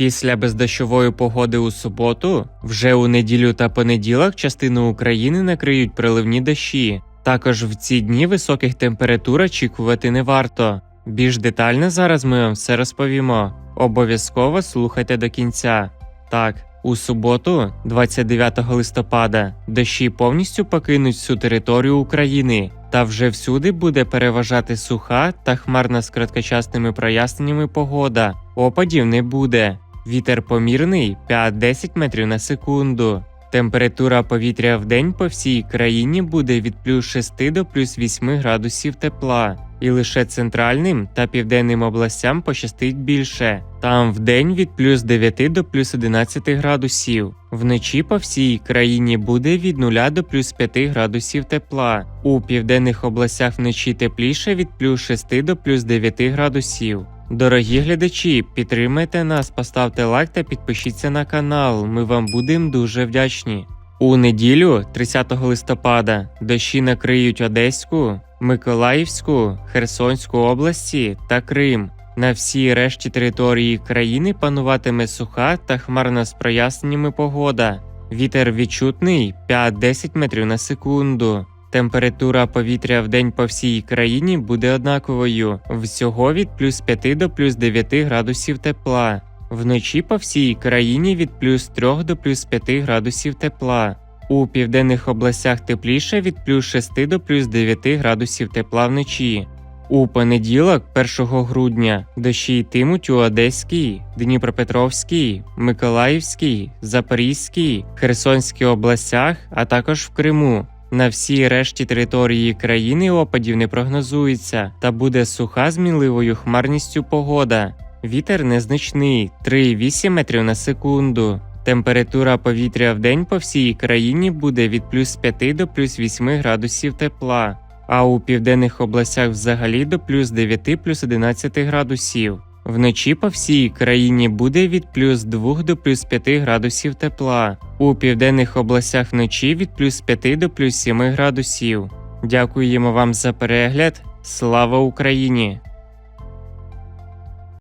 Після бездощової погоди у суботу, вже у неділю та понеділок частину України накриють приливні дощі. Також в ці дні високих температур очікувати не варто. Більш детально зараз ми вам все розповімо. Обов'язково слухайте до кінця. Так, у суботу, 29 листопада, дощі повністю покинуть всю територію України, та вже всюди буде переважати суха та хмарна з короткочасними проясненнями погода. Опадів не буде. Вітер помірний 5-10 метрів на секунду. Температура повітря в день по всій країні буде від плюс 6 до плюс 8 градусів тепла, і лише центральним та південним областям пощастить більше. Там в день від плюс 9 до плюс 11 градусів. Вночі по всій країні буде від 0 до плюс 5 градусів тепла. У південних областях вночі тепліше від плюс 6 до плюс 9 градусів. Дорогі глядачі, підтримайте нас, поставте лайк та підпишіться на канал. Ми вам будемо дуже вдячні. У неділю, 30 листопада, дощі накриють Одеську, Миколаївську, Херсонську області та Крим. На всій решті території країни пануватиме суха та хмарна з проясненнями погода. Вітер відчутний 5-10 метрів на секунду. Температура повітря в день по всій країні буде однаковою, всього від плюс 5 до плюс 9 градусів тепла. Вночі по всій країні від плюс 3 до плюс 5 градусів тепла. У південних областях тепліше від плюс 6 до плюс 9 градусів тепла вночі. У понеділок, 1 грудня, дощі йтимуть у Одеській, Дніпропетровській, Миколаївській, Запорізькій, Херсонській областях, а також в Криму. На всій решті території країни опадів не прогнозується, та буде суха з мінливою хмарністю погода. Вітер незначний 3,8 метрів на секунду. Температура повітря в день по всій країні буде від плюс 5 до плюс 8 градусів тепла, а у південних областях взагалі до плюс 9 плюс 11 градусів. Вночі по всій країні буде від плюс 2 до плюс 5 градусів тепла, у південних областях вночі від плюс 5 до плюс 7 градусів. Дякуємо вам за перегляд. Слава Україні!